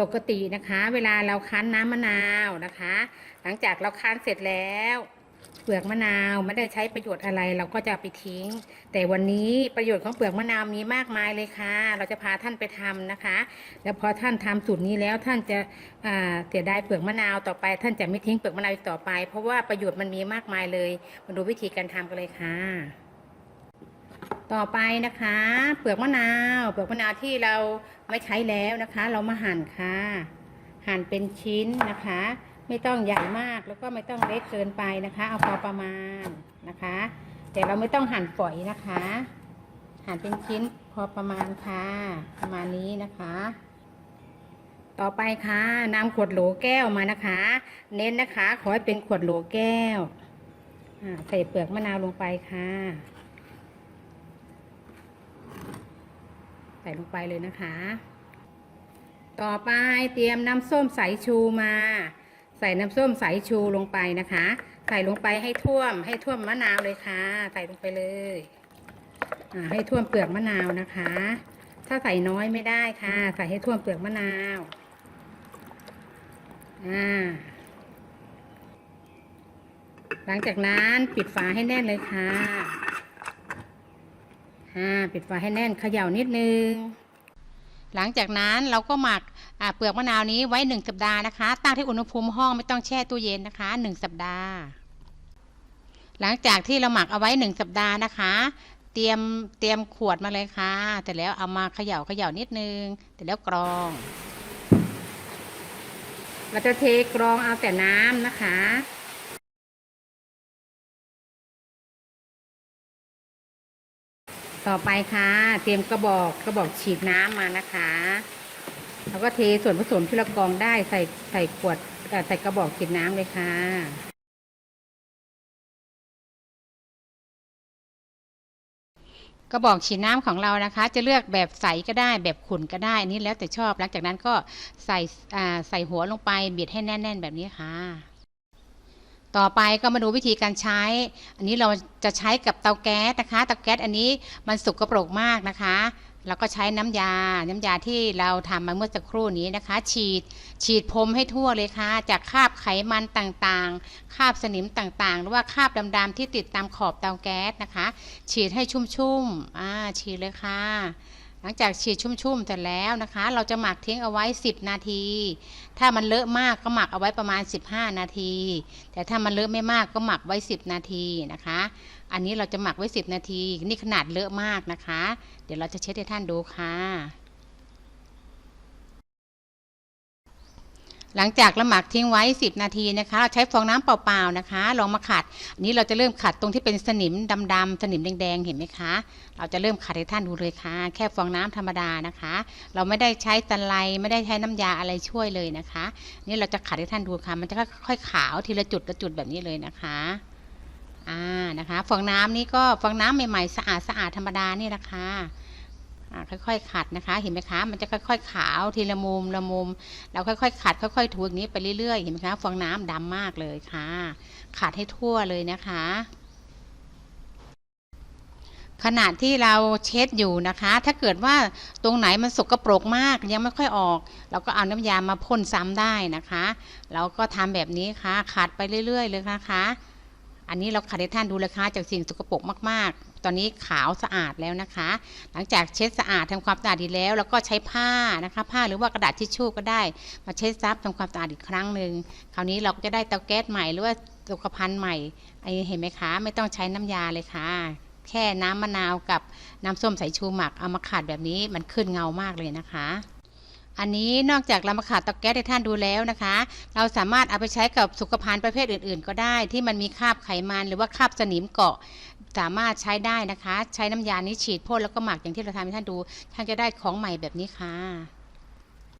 ปกตินะคะ เวลาเราคั้นน้ำมะนาวนะคะ หลังจากเราคั้นเสร็จแล้วเปลือกมะนาวไม่ได้ใช้ประโยชน์อะไรเราก็จะไปทิ้ง แต่วันนี้ประโยชน์ของเปลือกมะนาวมีมากมายเลยค่ะ เราจะพาท่านไปทำนะคะ แล้วพอท่านทำสูตรนี้แล้วท่านจะอ่าเสียดายเปลือกมะนาวต่อไป ท่านจะไม่ทิ้งเปลือกมะนาวอีกต่อไป เพราะว่าประโยชน์มันมีมากมายเลย มาดูวิธีการทำกันเลยค่ะ ต่อไปนะคะ เปลือกมะนาว เปลือกมะนาวที่เราไม่ใช้แล้วนะคะ เรามาหั่นค่ะ หั่นเป็นชิ้นนะคะ ไม่ต้องใหญ่มากแล้วก็ไม่ต้องเล็กเกินไปนะคะ เอาพอประมาณนะคะ แต่เราไม่ต้องหั่นฝอยนะคะ หั่นเป็นชิ้นพอประมาณค่ะ ประมาณนี้นะคะต่อไปค่ะนำขวดโหลแก้วมานะคะ เน้นนะคะ ขอให้เป็นขวดโหลแก้วใส่เปลือกมะนาวลงไปค่ะ ส่ลงไปเลยนะคะ ต่อไปเตรียมน้ำส้มสายชูมา ใส่น้ำส้มสายชูลงไปนะคะ ใส่ลงไปให้ท่วม ให้ท่วมมะนาวเลยค่ะ ใส่ลงไปเลยให้ท่วมเปลือกมะนาวนะคะ ถ้าใส่น้อยไม่ได้ค่ะ ใส่ให้ท่วมเปลือกมะนาวอ่าหลังจากนั้นปิดฝาให้แน่นเลยค่ะ อ่าปิดฝาให้แน่นเขย่านิดนึง หลังจากนั้นเราก็หมักเปลือกมะนาวนี้ไว้หนึ่งสัปดาห์นะคะ ตั้งที่อุณหภูมิห้องไม่ต้องแช่ตู้เย็นนะคะหนึ่งสัปดาห์ หลังจากที่เราหมักเอาไว้หนึ่งสัปดาห์นะคะ เตรียมเตรียมขวดมาเลยค่ะ แต่แล้วเอามาเขย่าเขย่านิดนึง แต่แล้วกรอง เราจะเทกรองเอาแต่น้ำนะคะ ต่อไปค่ะ เตรียมกระบอกกระบอกฉีดน้ำมานะคะ แล้วก็เทส่วนผสมที่เรากรองได้ใส่ใส่ขวดใส่กระบอกฉีดน้ำเลยค่ะกระบอกฉีดน้ำของเรานะคะ จะเลือกแบบใสก็ได้แบบขุ่นก็ได้อันนี้แล้วแต่ชอบหลังจากนั้นก็ใส่ใส่หัวลงไปบีบให้แน่น ๆ แบบนี้ค่ะ ต่อไปก็มาดูวิธีการใช้ อันนี้เราจะใช้กับเตาแก๊สนะคะ เตาแก๊สอันนี้มันสุกกระปรกมากนะคะเราก็ใช้น้ำยา น้ำยาที่เราทำมาเมื่อสักครู่นี้นะคะ ฉีด ฉีดพรมให้ทั่วเลยค่ะ จากคราบไขมันต่างๆ คราบสนิมต่างๆ หรือว่าคราบดำๆที่ติดตามขอบเตาแก๊สนะคะ ฉีดให้ชุ่มๆอ่าฉีดเลยค่ะ ลังจากฉีดชุ่มๆเสร็จแล้วนะคะ เราจะหมักทิ้งเอาไว้ 10 นาที ถ้ามันเลอะมากก็หมักเอาไว้ประมาณ 15 นาที แต่ถ้ามันเลอะไม่มากก็หมักไว้ 10 นาทีนะคะ อันนี้เราจะหมักไว้ 10 นาที นี่ขนาดเลอะมากนะคะ เดี๋ยวเราจะเช็ดให้ท่านดูค่ะ หลังจากเราหมักทิ้งไว้ 10 นาทีนะคะเราใช้ฟองน้ำเปล่าๆนะคะ ลองมาขัดอันนี้เราจะเริ่มขัดตรงที่เป็นสนิมดำๆสนิมแดงๆเห็นไหมคะ เราจะเริ่มขัดให้ท่านดูเลยค่ะ แค่ฟองน้ำธรรมดานะคะ เราไม่ได้ใช้สไลไม่ได้ใช้น้ำยาอะไรช่วยเลยนะคะ นี่เราจะขัดให้ท่านดูค่ะ มันจะค่อยๆขาวทีละจุดละจุดแบบนี้เลยนะคะอ่านะคะ ฟองน้ำนี่ก็ฟองน้ำใหม่ๆสะอาดสะอาดธรรมดานี่แหละค่ะอ่า ค่อยๆขัดนะคะ เห็นไหมคะมันจะค่อย ๆ ขาวทีละมุมละมุม เราค่อยๆขัด ค่อยๆถูอย่างนี้ไปเรื่อยๆเห็นไหมคะฟองน้ำดำมากเลยค่ะ ขัดให้ทั่วเลยนะคะ ขณะที่เราเช็ดอยู่นะคะ ถ้าเกิดว่าตรงไหนมันสกปรกมากยังไม่ค่อยออก เราก็เอาน้ำยามาพ่นซ้ำได้นะคะ เราก็ทำแบบนี้ค่ะขัดไปเรื่อย ๆ เลยนะคะ อันนี้เราขัดให้ท่านดูเลยค่ะจากสิ่งสกปรกมาก ๆ ตอนนี้ขาวสะอาดแล้วนะคะ หลังจากเช็ดสะอาดทำความสะอาดดีแล้ว แล้วก็ใช้ผ้านะคะ ผ้าหรือว่ากระดาษทิชชู่ก็ได้ มาเช็ดซับทำความสะอาดอีกครั้งหนึ่งคราวนี้เราก็จะได้เตาแก๊สใหม่หรือว่าสุขภัณฑ์ใหม่ไอเห็นไหมคะ ไม่ต้องใช้น้ำยาเลยค่ะ แค่น้ำมะนาวกับน้ำส้มสายชูหมักเอามาขัดแบบนี้มันขึ้นเงามากเลยนะคะ อันนี้นอกจากเรามาขัดตะแก๊สให้ท่านดูแล้วนะคะ เราสามารถเอาไปใช้กับสุขภัณฑ์ประเภทอื่น ๆ ก็ได้ ที่มันมีคราบไขมันหรือว่าคราบสนิมเกาะ สามารถใช้ได้นะคะ ใช้น้ำยานี้ฉีดพ่นแล้วก็หมักอย่างที่เราทำให้ท่านดู ท่านจะได้ของใหม่แบบนี้ค่ะ